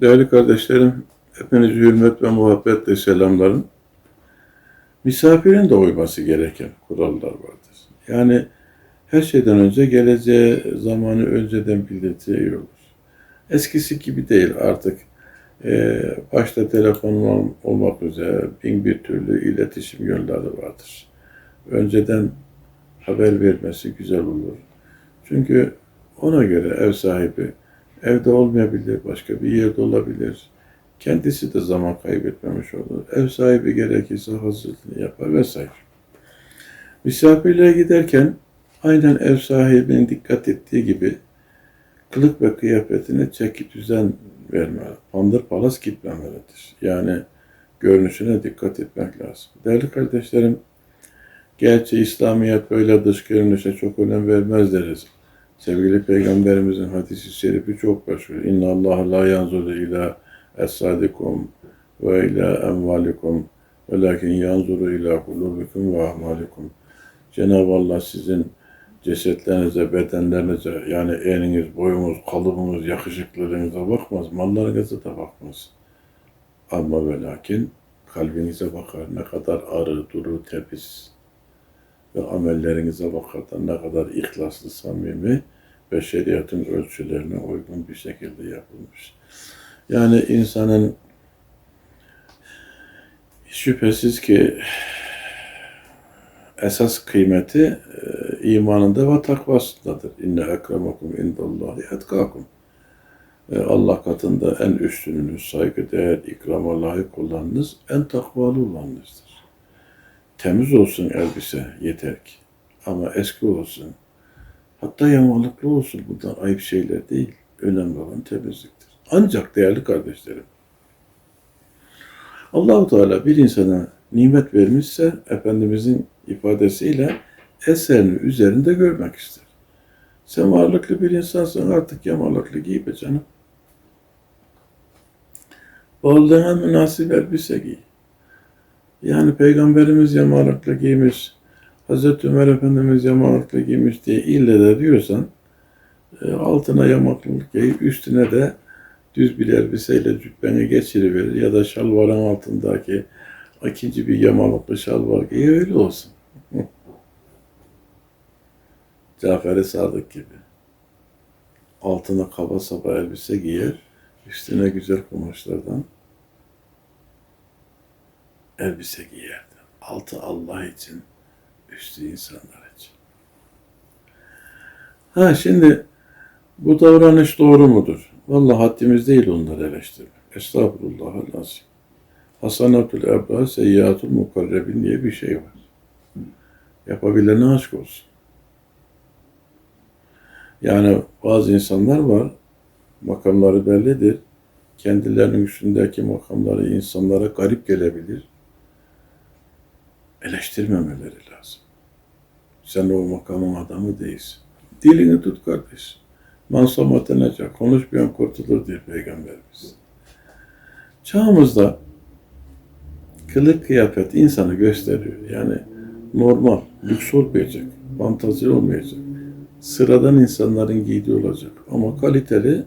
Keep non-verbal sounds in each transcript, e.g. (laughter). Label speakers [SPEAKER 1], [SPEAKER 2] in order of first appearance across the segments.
[SPEAKER 1] Değerli kardeşlerim, hepinizi hürmet ve muhabbetle selamlarım. Misafirin de uyması gereken kurallar vardır. Yani her şeyden önce geleceği zamanı önceden bildirse iyi olur. Eskisi gibi değil artık. Ee, başta telefon ol- olmak üzere bin bir türlü iletişim yolları vardır. Önceden haber vermesi güzel olur. Çünkü ona göre ev sahibi evde olmayabilir, başka bir yerde olabilir. Kendisi de zaman kaybetmemiş olur. Ev sahibi gerekirse hazırlığını yapar vesaire. Misafirliğe giderken aynen ev sahibinin dikkat ettiği gibi kılık ve kıyafetine çeki düzen verme, pandır palas gitmemelidir. Yani görünüşüne dikkat etmek lazım. Değerli kardeşlerim, gerçi İslamiyet böyle dış görünüşe çok önem vermez deriz. Sevgili Peygamberimizin hadisi şerifi çok başlıyor. İnna Allah la yanzuru ila esadikum ve ila emvalikum velakin yanzuru ila kulubikum ve ahmalikum. Cenab-ı Allah sizin cesetlerinize, bedenlerinize yani eniniz, boyunuz, kalıbınız, yakışıklılığınıza bakmaz, mallarınıza da bakmaz. Ama ve lakin kalbinize bakar ne kadar arı, duru, temiz ve amellerinize bakar da ne kadar ihlaslı, samimi ve şeriatın ölçülerine uygun bir şekilde yapılmış. Yani insanın şüphesiz ki esas kıymeti e, imanında ve takvasındadır. İnne ekremakum indallahi etkakum. E, Allah katında en üstününüz, saygı, değer, ikrama layık olanınız en takvalı olanınızdır. Temiz olsun elbise yeter ki. Ama eski olsun. Hatta yamalıklı olsun. Bunlar ayıp şeyler değil. Önemli olan temizliktir. Ancak değerli kardeşlerim, Allahu Teala bir insana nimet vermişse Efendimizin ifadesiyle eserini üzerinde görmek ister. Sen varlıklı bir insansın artık yamalıklı giy be canım. Varlığına münasip elbise giy. Yani Peygamberimiz yamalıklı giymiş, Hazreti Ömer Efendimiz yamalıklı giymiş diye ille de diyorsan e, altına yamaklılık giy, üstüne de düz bir elbiseyle cübbeni geçiriverir ya da şalvarın altındaki ikinci bir yamalıklı şalvar giy öyle olsun. (laughs) Cafer-i Sadık gibi. Altına kaba saba elbise giyer, üstüne güzel kumaşlardan elbise giyerdi. Altı Allah için, üstü insanlar için. Ha şimdi bu davranış doğru mudur? Vallahi haddimiz değil onları eleştirmek. Estağfurullah lazım. Hasanatul ebrar, seyyiatul mukarrebin diye bir şey var. Yapabilene aşk olsun. Yani bazı insanlar var, makamları bellidir. Kendilerinin üstündeki makamları insanlara garip gelebilir. Eleştirmemeleri lazım. Sen o makamın adamı değilsin. Dilini tut kardeş. Mansamat enecek. Konuşmayan kurtulur diyor Peygamberimiz. Çağımızda kılık kıyafet insanı gösteriyor. Yani normal, lüks olmayacak, fantazi olmayacak. Sıradan insanların giydiği olacak. Ama kaliteli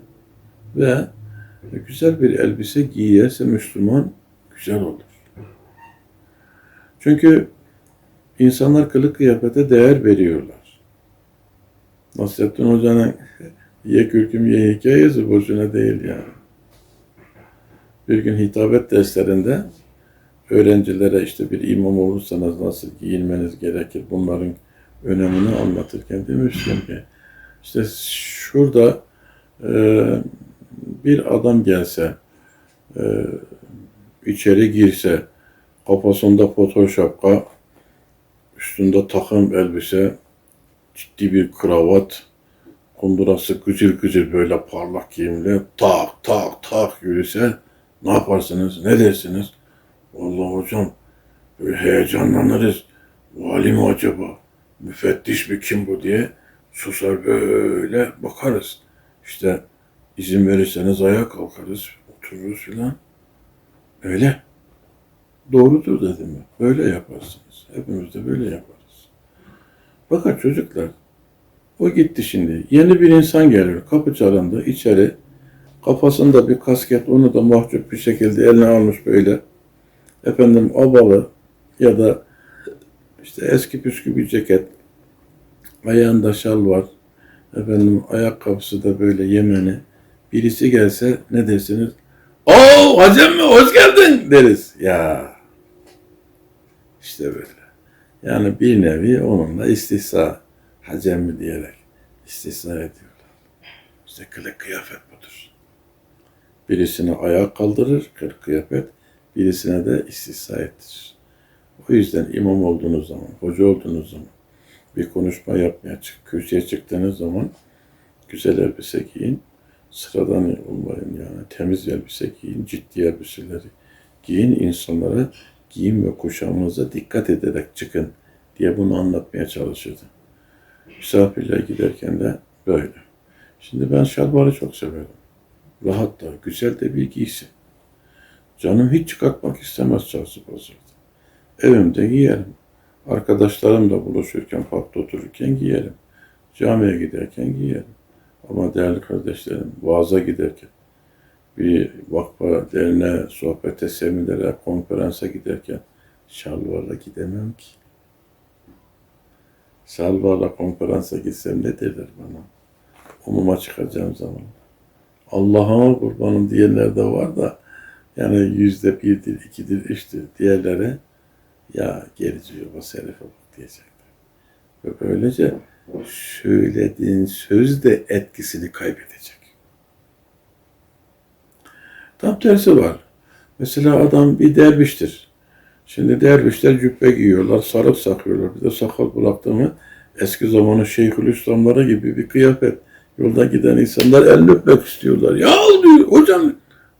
[SPEAKER 1] ve güzel bir elbise giyerse Müslüman güzel olur. Çünkü insanlar kılık kıyafete değer veriyorlar. Nasrettin Hoca'nın ye kürküm ye hikayesi boşuna değil yani. Bir gün hitabet derslerinde öğrencilere işte bir imam olursanız nasıl giyinmeniz gerekir bunların önemini anlatırken demiştim ki işte şurada e, bir adam gelse e, içeri girse kafasında foto şapka üstünde takım elbise ciddi bir kravat kundurası gıcır gıcır böyle parlak giyimle tak tak tak yürüse ne yaparsınız ne dersiniz? Vallahi hocam böyle heyecanlanırız. Vali mi acaba? Müfettiş mi kim bu diye susar böyle bakarız. İşte izin verirseniz ayağa kalkarız, otururuz filan. Öyle. Doğrudur dedim mi? Böyle yaparsınız. Hepimiz de böyle yaparız. Fakat çocuklar o gitti şimdi. Yeni bir insan geliyor. Kapı çalındı. içeri Kafasında bir kasket, onu da mahcup bir şekilde eline almış böyle. Efendim obalı ya da işte eski püskü bir ceket. Ayağında şal var. Efendim ayakkabısı da böyle Yemeni. Birisi gelse ne dersiniz? Oo hacım mı hoş geldin deriz. Ya işte böyle. Yani bir nevi onunla istihza hacem mi diyerek istihza ediyorlar. İşte kılık kıyafet budur. Birisine ayağa kaldırır kılık kıyafet, birisine de istihza ettirir. O yüzden imam olduğunuz zaman, hoca olduğunuz zaman, bir konuşma yapmaya çık, kürsüye çıktığınız zaman güzel elbise giyin, sıradan olmayın yani temiz elbise giyin, ciddi elbiseleri giyin, insanlara giyim ve kuşamınıza dikkat ederek çıkın diye bunu anlatmaya çalışırdı. Misafirler giderken de böyle. Şimdi ben şalvarı çok severim. Rahat da, güzel de bir giysi. Canım hiç çıkartmak istemez çarşı pazarda. Evimde giyerim. Arkadaşlarımla buluşurken, parkta otururken giyerim. Camiye giderken giyerim. Ama değerli kardeşlerim, vaaza giderken, bir vakfa, derneğe, sohbete, seminere, konferansa giderken şalvarla gidemem ki. Şalvarla konferansa gitsem ne derler bana? Umuma çıkacağım zaman. Allah'ıma kurbanım diyenler de var da yani yüzde birdir, ikidir, üçtür. Diğerleri ya gerici yoba serife bak diyecekler. Ve böylece söylediğin söz de etkisini kaybedecek. Tam tersi var. Mesela adam bir derviştir. Şimdi dervişler cübbe giyiyorlar, sarık sakıyorlar. Bir de sakal bıraktığımı eski zamanın Şeyhülislamları gibi bir kıyafet. Yolda giden insanlar elini öpmek istiyorlar. Ya diyor hocam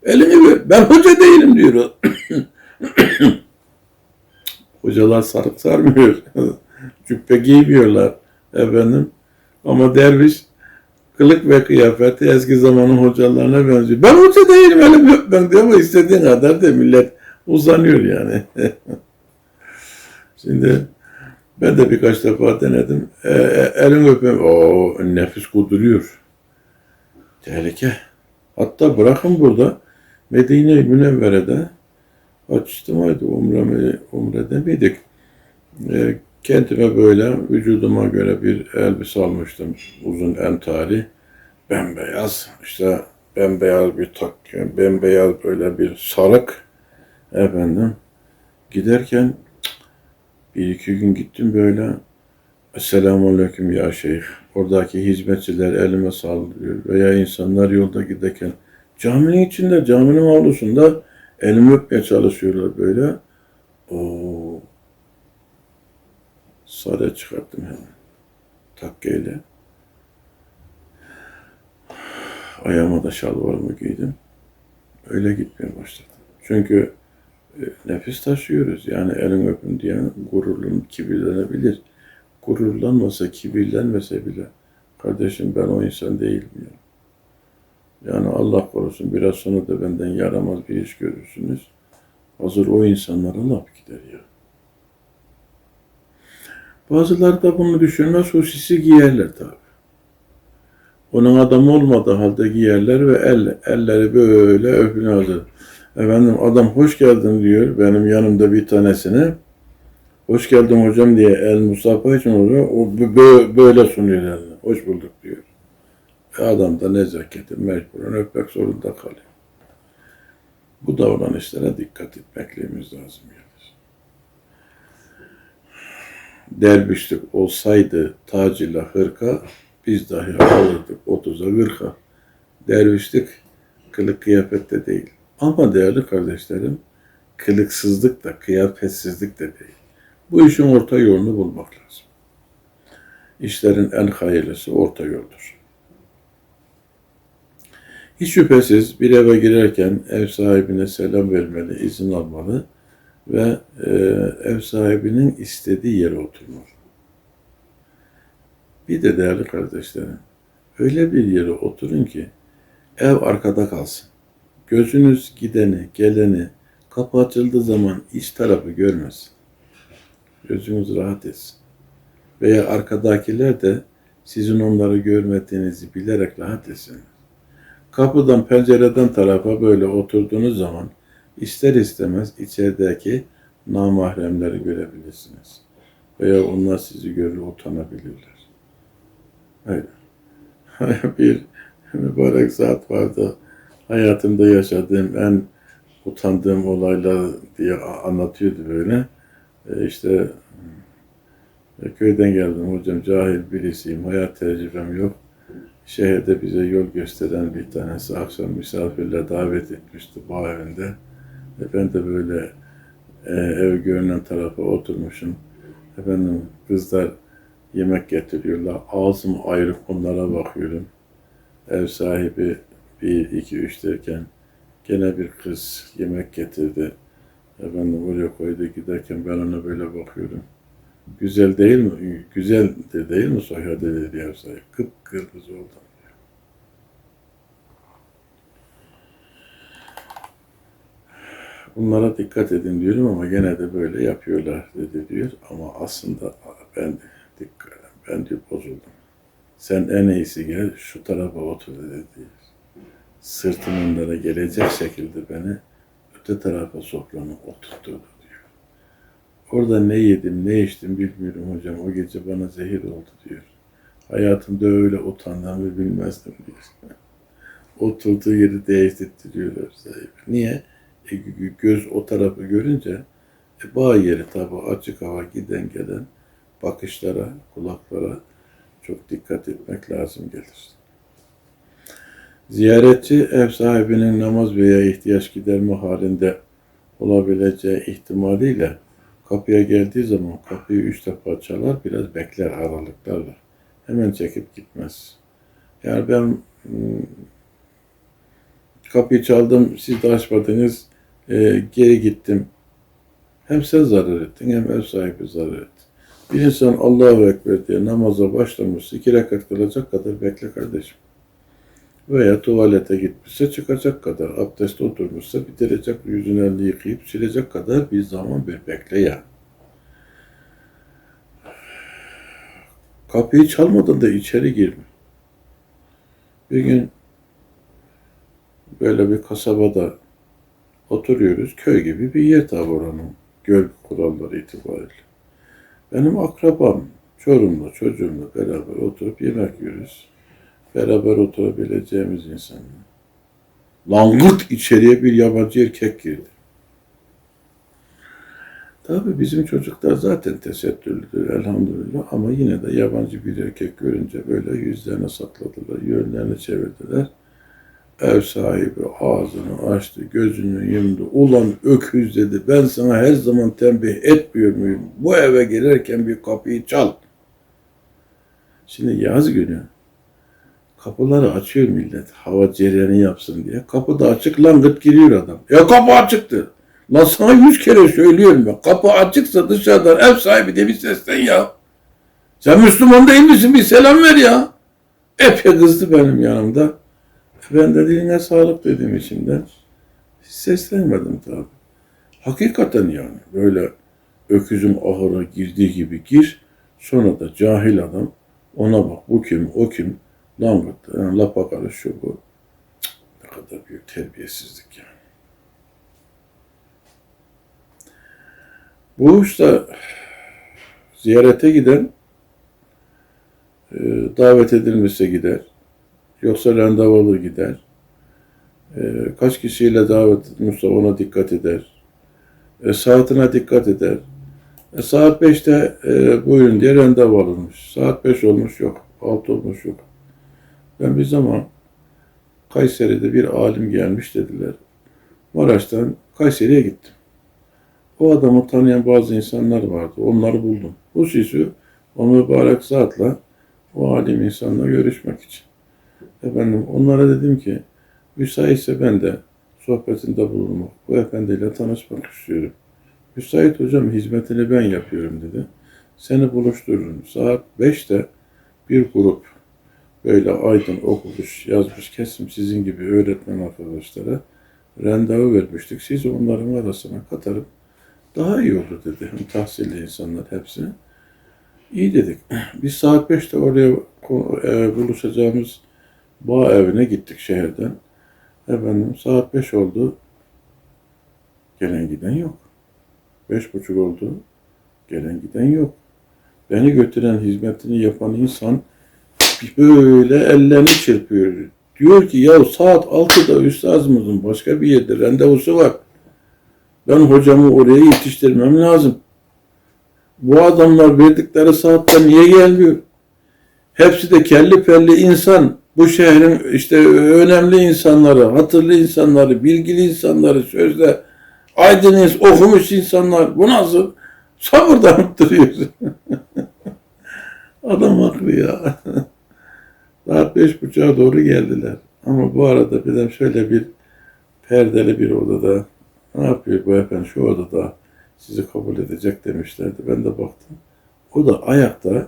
[SPEAKER 1] elini ver. Ben hoca değilim diyor. (coughs) Hocalar sarık sarmıyor. (laughs) Cübbe giymiyorlar efendim. Ama derviş kılık ve kıyafeti eski zamanın hocalarına benziyor. Ben hoca değilim elimi öpmem diyor ama istediğin kadar da millet uzanıyor yani. (laughs) Şimdi ben de birkaç defa denedim. E, e, elin öpeyim. O nefis kuduruyor. Tehlike. Hatta bırakın burada Medine-i Münevvere'de açtım haydi umre, umrede miydik? E, kendime böyle vücuduma göre bir elbise almıştım. Uzun entari. Bembeyaz. işte bembeyaz bir tak, bembeyaz böyle bir sarık. Efendim. Giderken bir iki gün gittim böyle. Esselamu Aleyküm ya şeyh. Oradaki hizmetçiler elime saldırıyor veya insanlar yolda giderken caminin içinde, caminin avlusunda elimi öpmeye çalışıyorlar böyle. O Sade çıkarttım hemen. Takkeyle. Ayağıma da şalvarımı giydim. Öyle gitmeye başladım. Çünkü e, nefis taşıyoruz. Yani elin öpün diyen gururun kibirlenebilir. Gururlanmasa, kibirlenmese bile kardeşim ben o insan değilim ya. Yani Allah korusun biraz sonra da benden yaramaz bir iş görürsünüz. Hazır o insanlara laf gider ya. Bazıları da bunu düşünmez, sosisi giyerler tabi. Onun adamı olmadığı halde giyerler ve el, elleri böyle öpüne hazır. Efendim adam hoş geldin diyor benim yanımda bir tanesine. Hoş geldin hocam diye el Mustafa için oluyor. O böyle sunuyor eline. Hoş bulduk diyor. E adam da nezaketi mecburen öpmek zorunda kalıyor. Bu davranışlara dikkat etmekliğimiz lazım. Yani. Dervişlik olsaydı tac ile hırka biz dahi alırdık otuza hırka. Dervişlik kılık kıyafette değil. Ama değerli kardeşlerim, kılıksızlık da, kıyafetsizlik de değil. Bu işin orta yolunu bulmak lazım. İşlerin en hayırlısı orta yoldur. Hiç şüphesiz bir eve girerken ev sahibine selam vermeli, izin almalı ve e, ev sahibinin istediği yere oturmalı. Bir de değerli kardeşlerim, öyle bir yere oturun ki ev arkada kalsın. Gözünüz gideni, geleni, kapı açıldığı zaman iç tarafı görmesin. Gözünüz rahat etsin. Veya arkadakiler de sizin onları görmediğinizi bilerek rahat etsin. kapıdan pencereden tarafa böyle oturduğunuz zaman ister istemez içerideki namahremleri görebilirsiniz. Veya onlar sizi görür utanabilirler. Öyle. (laughs) bir mübarek saat vardı. Hayatımda yaşadığım en utandığım olaylar diye anlatıyordu böyle. E işte e, köyden geldim hocam cahil birisiyim, hayat tecrübem yok. Şehirde bize yol gösteren bir tanesi akşam misafirle davet etmişti bağ evinde. E ben de böyle e, ev görünen tarafa oturmuşum. Efendim kızlar yemek getiriyorlar. Ağzım ayrı onlara bakıyorum. Ev sahibi bir, iki, üç derken gene bir kız yemek getirdi. Efendim oraya koydu giderken ben ona böyle bakıyorum. Güzel değil mi? Güzel de değil mi soyadı dedi ev sahibi. Kıpkırmızı oldu. Bunlara dikkat edin diyorum ama gene de böyle yapıyorlar dedi diyor. Ama aslında ben dikkat, ben diyor bozuldum. Sen en iyisi gel şu tarafa otur dedi diyor. Sırtım onlara gelecek şekilde beni öte tarafa sofranın oturtturdu diyor. Orada ne yedim ne içtim bilmiyorum hocam. O gece bana zehir oldu diyor. Hayatımda öyle utandığımı bilmezdim diyor. (laughs) Oturduğu yeri değiştirtiyorlar sahibi. Niye? E, gö- göz o tarafı görünce e, bağ yeri tabi açık hava giden gelen bakışlara, kulaklara çok dikkat etmek lazım gelir. Ziyaretçi ev sahibinin namaz veya ihtiyaç giderme halinde olabileceği ihtimaliyle kapıya geldiği zaman kapıyı üç defa çalar, biraz bekler aralıklarla. Hemen çekip gitmez. Yani ben hmm, kapıyı çaldım, siz de açmadınız, e, geri gittim. Hem sen zarar ettin hem ev sahibi zarar etti. Bir insan Allahu Ekber diye namaza başlamış, iki rekat kılacak kadar bekle kardeşim. Veya tuvalete gitmişse çıkacak kadar, abdeste oturmuşsa bitirecek, yüzünü elini yıkayıp silecek kadar bir zaman bir bekle ya. Kapıyı çalmadan da içeri girme. Bir gün böyle bir kasabada oturuyoruz. Köy gibi bir yer tabi oranın. Göl kuralları itibariyle. Benim akrabam Çorum'la çocuğumla beraber oturup yemek yiyoruz. Beraber oturabileceğimiz insanlar. Langırt içeriye bir yabancı erkek girdi. Tabii bizim çocuklar zaten tesettürlüdür elhamdülillah ama yine de yabancı bir erkek görünce böyle yüzlerine sakladılar, yönlerini çevirdiler. Ev sahibi ağzını açtı, gözünü yumdu. Ulan öküz dedi, ben sana her zaman tembih etmiyor muyum? Bu eve girerken bir kapıyı çal. Şimdi yaz günü kapıları açıyor millet, hava ceryanı yapsın diye. Kapı da açık, langırt giriyor adam. Ya kapı açıktı. Lan sana yüz kere söylüyorum ben. Kapı açıksa dışarıdan ev sahibi de bir seslen ya. Sen Müslüman değil misin? Bir selam ver ya. Epey kızdı benim yanımda. Ben de diline sağlık dedim içimden. Hiç seslenmedim tabi. Hakikaten yani böyle öküzün ahıra girdiği gibi gir. Sonra da cahil adam ona bak bu kim o kim lan bak yani lapa karışıyor bu. Ne kadar büyük terbiyesizlik yani. Bu usta ziyarete giden e, davet edilmişse gider. Yoksa randevalı gider. E, kaç kişiyle davet etmişse ona dikkat eder. E, saatine dikkat eder. E, saat 5'te e, buyurun diye randevu alınmış. Saat 5 olmuş yok. 6 olmuş yok. Ben bir zaman Kayseri'de bir alim gelmiş dediler. Maraş'tan Kayseri'ye gittim. O adamı tanıyan bazı insanlar vardı. Onları buldum. Hususi o mübarek zatla o alim insanla görüşmek için. Efendim onlara dedim ki müsaitse ben de sohbetinde bulunmak, bu efendiyle tanışmak istiyorum. Müsait hocam hizmetini ben yapıyorum dedi. Seni buluştururum. Saat 5'te bir grup böyle aydın okumuş, yazmış kesim sizin gibi öğretmen arkadaşlara randevu vermiştik. Siz onların arasına katarım daha iyi olur dedi. Hem tahsilli insanlar hepsi. İyi dedik. (clears throat) Biz saat 5'te oraya e, buluşacağımız bağ evine gittik şehirden. Efendim saat beş oldu. Gelen giden yok. Beş buçuk oldu. Gelen giden yok. Beni götüren hizmetini yapan insan böyle ellerini çırpıyor. Diyor ki ya saat 6'da üstazımızın başka bir yerde randevusu var. Ben hocamı oraya yetiştirmem lazım. Bu adamlar verdikleri saatte niye gelmiyor? Hepsi de kelli felli insan. Bu şehrin işte önemli insanları, hatırlı insanları, bilgili insanları, sözde aydın okumuş insanlar. Bu nasıl? Sabırdan (laughs) duruyorsun. Adam haklı ya. Saat beş buçuğa doğru geldiler. Ama bu arada bir de şöyle bir perdeli bir odada ne yapıyor bu efendim şu odada sizi kabul edecek demişlerdi. Ben de baktım. O da ayakta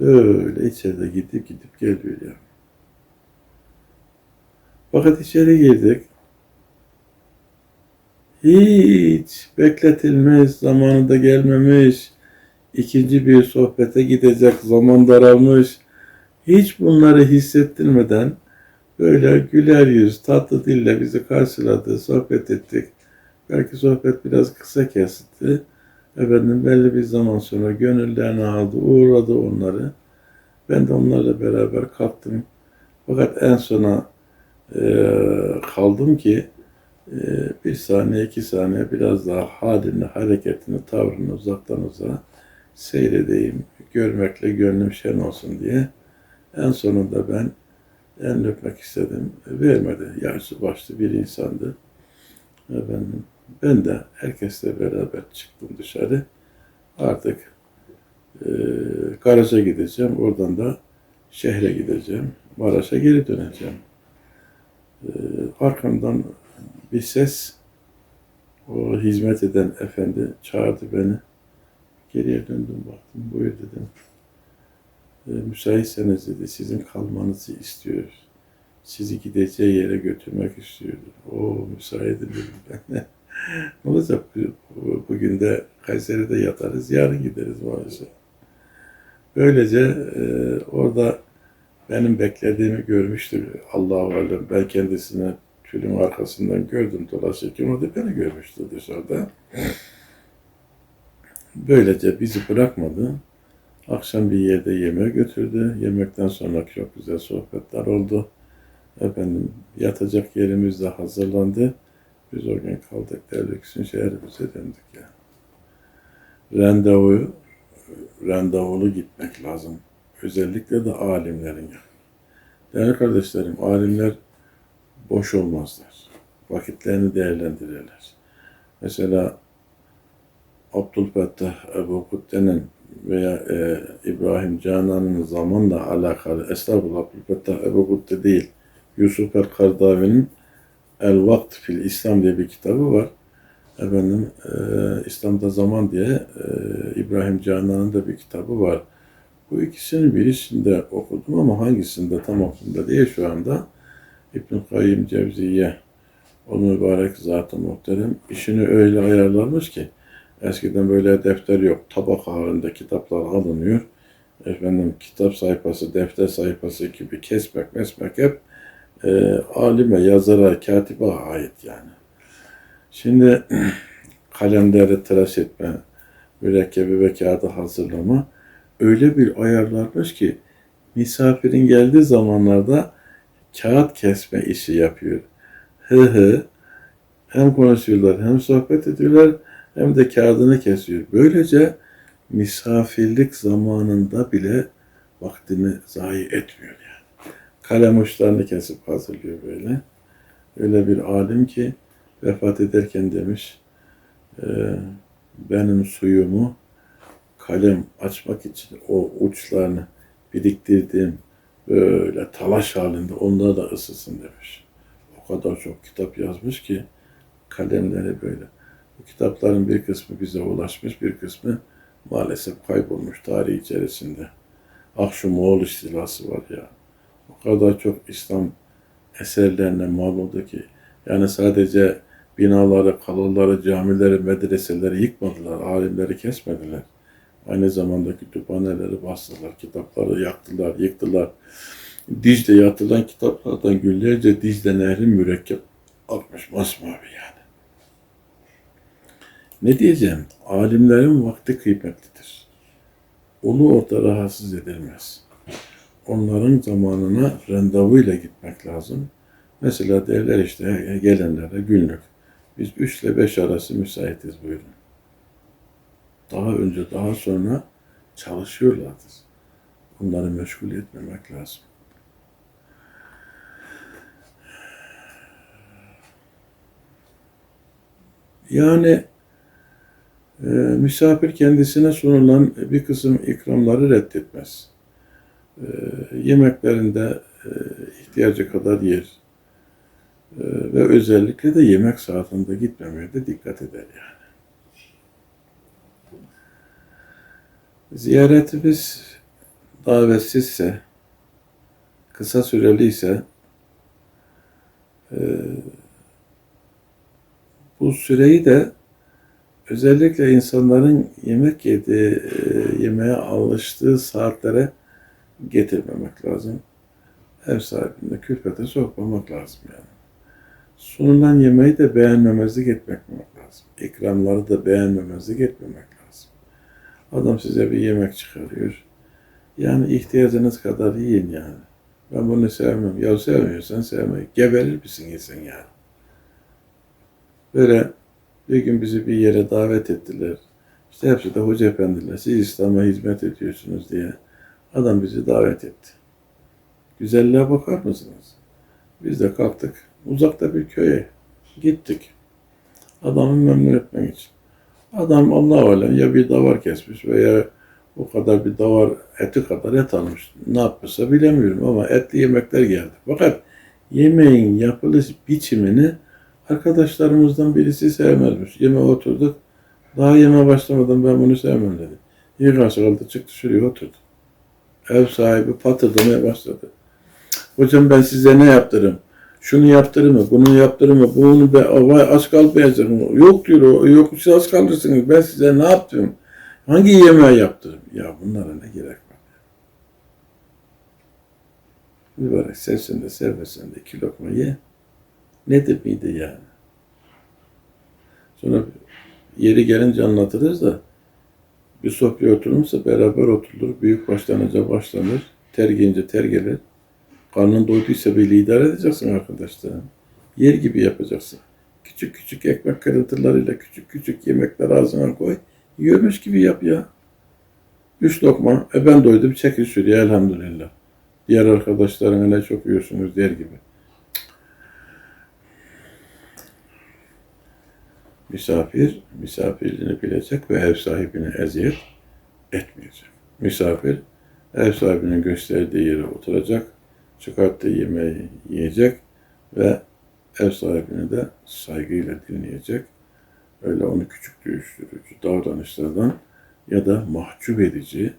[SPEAKER 1] böyle içeride gidip gidip geliyor ya. Fakat içeri girdik. Hiç bekletilmiş, zamanında gelmemiş, ikinci bir sohbete gidecek zaman daralmış. Hiç bunları hissettirmeden böyle güler yüz, tatlı dille bizi karşıladı, sohbet ettik. Belki sohbet biraz kısa kesildi. Efendim belli bir zaman sonra gönüllerini aldı, uğradı onları. Ben de onlarla beraber kalktım. Fakat en sona e, kaldım ki e, bir saniye, iki saniye biraz daha halini, hareketini, tavrını uzaktan uzağa seyredeyim, görmekle gönlüm şen olsun diye. En sonunda ben el öpmek istedim. Vermedi. Yaşlı başlı bir insandı. Efendim, ben de herkesle beraber çıktım dışarı. Artık e, garaja gideceğim. Oradan da şehre gideceğim. Maraş'a geri döneceğim. E, arkamdan bir ses o hizmet eden efendi çağırdı beni. Geriye döndüm baktım. Buyur dedim. E, müsaitseniz dedi sizin kalmanızı istiyor. Sizi gideceği yere götürmek istiyordu. O müsaitim dedim ben. (laughs) ne olacak? Bu- Bugün de Kayseri'de yatarız, yarın gideriz maalesef. Böylece e, orada benim beklediğimi görmüştür. Allahu alem. Ben kendisini tülün arkasından gördüm dolaşırken o da beni görmüştü dışarıda. Böylece bizi bırakmadı. Akşam bir yerde yemeğe götürdü. Yemekten sonra çok güzel sohbetler oldu. Efendim yatacak yerimiz de hazırlandı. Biz o gün kaldık Derliksin şehrimize döndük ya. Randevu, randevulu gitmek lazım. Özellikle de alimlerin. Değerli kardeşlerim, alimler boş olmazlar. Vakitlerini değerlendirirler. Mesela Abdülfettah Ebu Kutte'nin veya e, İbrahim Canan'ın zamanla alakalı Estağfurullah Abdülfettah Ebu Kutte değil Yusuf el-Kardavi'nin El Vakt fil İslam diye bir kitabı var. Efendim e, İslam'da Zaman diye e, İbrahim Canan'ın da bir kitabı var. Bu ikisini birisinde okudum ama hangisinde tam okumda diye şu anda İbn-i Kayyim Cevziye o mübarek zat-ı muhterem işini öyle ayarlamış ki eskiden böyle defter yok. Tabak halinde kitaplar alınıyor. Efendim kitap sayfası, defter sayfası gibi kesmek, mesmek hep e, alime, yazara, katibe ait yani. Şimdi (clears throat) kalemleri tıraş etme, mürekkebi ve kağıdı hazırlama öyle bir ayarlanmış ki misafirin geldiği zamanlarda kağıt kesme işi yapıyor. Hı hı. Hem konuşuyorlar hem sohbet ediyorlar hem de kağıdını kesiyor. Böylece misafirlik zamanında bile vaktini zayi etmiyor yani. Kalem uçlarını kesip hazırlıyor böyle. Öyle bir alim ki vefat ederken demiş e, benim suyumu kalem açmak için o uçlarını biriktirdiğim böyle talaş halinde onlar da ısısın demiş. O kadar çok kitap yazmış ki kalemleri böyle. Bu kitapların bir kısmı bize ulaşmış, bir kısmı maalesef kaybolmuş tarih içerisinde. Ah şu Moğol istilası var ya. O kadar çok İslam eserlerine mal oldu ki. Yani sadece binaları, kalaları, camileri, medreseleri yıkmadılar, alimleri kesmediler. Aynı zamanda kütüphaneleri bastılar, kitapları yaktılar, yıktılar. Dicle'ye atılan kitaplardan günlerce Dicle Nehri mürekkep atmış masmavi yani. Ne diyeceğim? Alimlerin vakti kıymetlidir. Ulu orta rahatsız edilmez. Onların zamanına randevuyla gitmek lazım. Mesela derler işte gelenlere günlük. Biz 3 ile 5 arası müsaitiz buyurun. Daha önce daha sonra çalışıyorlardır. Onları meşgul etmemek lazım. Yani e, misafir kendisine sunulan bir kısım ikramları reddetmez. E, yemeklerinde e, ihtiyacı kadar yer. E, ve özellikle de yemek saatinde gitmemeye de dikkat eder yani. Ziyaretimiz davetsizse, kısa süreliyse e, bu süreyi de özellikle insanların yemek yediği, e, yemeğe alıştığı saatlere getirmemek lazım. Ev sahibine külfete sokmamak lazım yani. Sunulan yemeği de beğenmemezlik etmek lazım. İkramları da beğenmemezlik etmemek. Adam size bir yemek çıkarıyor. Yani ihtiyacınız kadar yiyin yani. Ben bunu sevmem. Ya sevmiyorsan sevme. Geberir misin yesen yani. Böyle bir gün bizi bir yere davet ettiler. İşte hepsi de hoca efendiler. Siz İslam'a hizmet ediyorsunuz diye. Adam bizi davet etti. Güzelliğe bakar mısınız? Biz de kalktık. Uzakta bir köye gittik. Adamı memnun etmek için. Adam Allah alem ya bir davar kesmiş veya o kadar bir davar eti kadar et almış. Ne yapmışsa bilemiyorum ama etli yemekler geldi. Fakat yemeğin yapılış biçimini arkadaşlarımızdan birisi sevmezmiş. Yeme oturduk. Daha yeme başlamadan ben bunu sevmem dedi. İyi karşı kaldı çıktı şuraya oturdu. Ev sahibi patırdamaya başladı. Hocam ben size ne yaptırım? Şunu yaptırır mı? Bunu yaptırır mı? Bunu be, vay aç kalmayacak mı? Yok diyor o. Yok siz aç kalırsınız. Ben size ne yaptım? Hangi yemeği yaptırım? Ya bunlara ne gerek var? Mübarek sevsin de sevmesin de iki lokma ye. Nedir miydi yani? Sonra yeri gelince anlatırız da bir sohbet oturulmuşsa beraber oturulur. Büyük başlanınca başlanır. Ter gelince ter gelir. Karnın doyduysa bile idare edeceksin arkadaşlar. Yer gibi yapacaksın. Küçük küçük ekmek kırıntılarıyla küçük küçük yemekler ağzına koy. Yiyormuş gibi yap ya. Üç lokma. E ben doydum çekil şuraya elhamdülillah. Diğer arkadaşlarına ne çok yiyorsunuz der gibi. Misafir, misafirliğini bilecek ve ev sahibine eziyet etmeyecek. Misafir, ev sahibinin gösterdiği yere oturacak, çıkarttığı yemeği yiyecek ve ev sahibini de saygıyla dinleyecek. Öyle onu küçük düşürücü davranışlardan ya da mahcup edici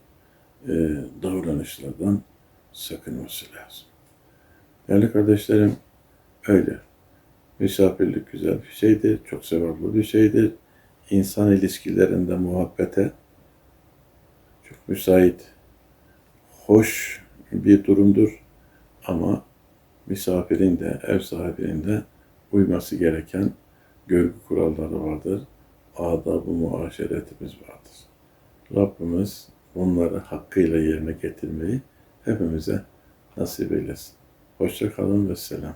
[SPEAKER 1] e, davranışlardan sakınması lazım. Değerli kardeşlerim, öyle. Misafirlik güzel bir şeydir, çok sevaplı bir şeydir. İnsan ilişkilerinde muhabbete çok müsait, hoş bir durumdur. Ama misafirin de, ev sahibinin de uyması gereken görgü kuralları vardır. Adab-ı muaşeretimiz vardır. Rabbimiz bunları hakkıyla yerine getirmeyi hepimize nasip eylesin. Hoşça kalın ve selam.